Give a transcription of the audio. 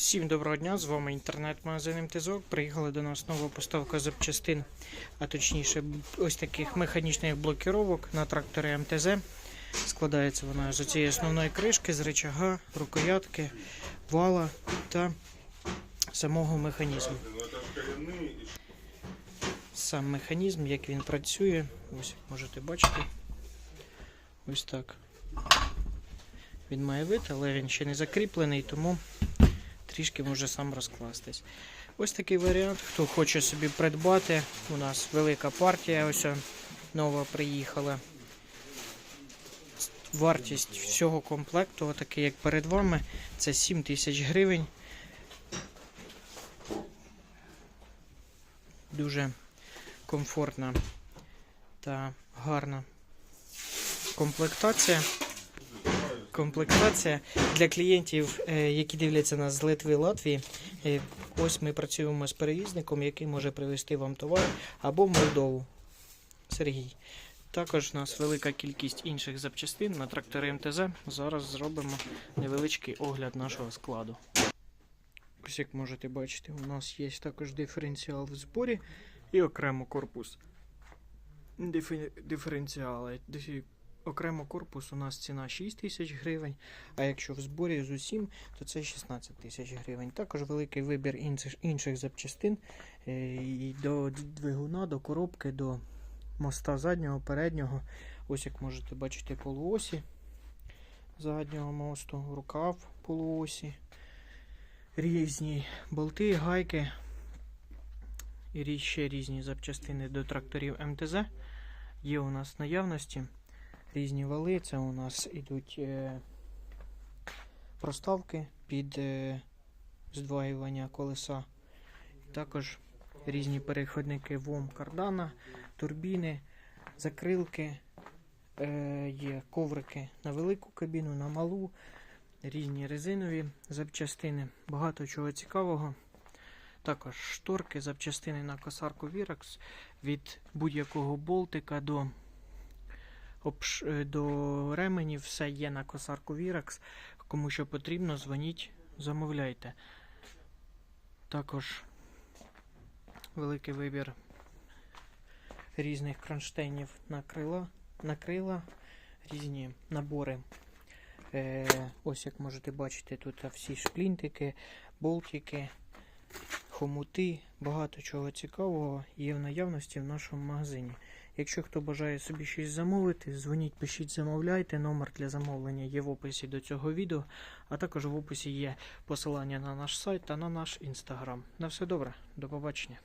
Всім доброго дня, з вами інтернет-магазин МТЗОК. Приїхала до нас нова поставка запчастин, а точніше, ось таких механічних блокіровок на тракторі МТЗ. Складається вона з цієї основної кришки, з рычага, рукоятки, вала та самого механізму. Сам механізм, як він працює, ось можете бачити. Ось так. Він має вид, але він ще не закріплений, тому трішки може сам розкластись. Ось такий варіант. Хто хоче собі придбати, у нас велика партія, ось нова приїхала. Вартість всього комплекту, такий як перед вами, це 7 тисяч гривень. Дуже комфортна та гарна комплектація. Комплектація для клієнтів, е, які дивляться нас з Литви Латвії. Е, Ось ми працюємо з перевізником, який може привезти вам товар або в Молдову. Сергій. Також у нас велика кількість інших запчастин на трактори МТЗ. Зараз зробимо невеличкий огляд нашого складу. Ось як можете бачити, у нас є також диференціал в зборі і окремо корпус. Дифе- Диференціали. Окремо корпус у нас ціна 6 тисяч гривень, а якщо в зборі з усім, то це 16 тисяч гривень. Також великий вибір інших, інших запчастин е, і до двигуна, до коробки, до моста заднього, переднього. Ось як можете бачити полуосі заднього мосту, рукав полуосі, різні болти, гайки і ще різні запчастини до тракторів МТЗ. Є у нас в наявності різні вали. Це у нас ідуть е, проставки під е, здвоювання колеса. Також різні переходники ВОМ кардана, турбіни, закрилки, е, є коврики на велику кабіну, на малу, різні резинові запчастини, багато чого цікавого. Також шторки, запчастини на косарку Virax від будь-якого болтика до обш... е, до ременів все є на косарку Virax. Кому що потрібно, дзвоніть, замовляйте. Також великий вибір різних кронштейнів на крила, на крила різні набори. Е, ось як можете бачити, тут всі шплінтики, болтики, хомути, багато чого цікавого є в наявності в нашому магазині. Якщо хто бажає собі щось замовити, дзвоніть, пишіть, замовляйте. Номер для замовлення є в описі до цього відео, а також в описі є посилання на наш сайт та на наш інстаграм. На все добре, до побачення.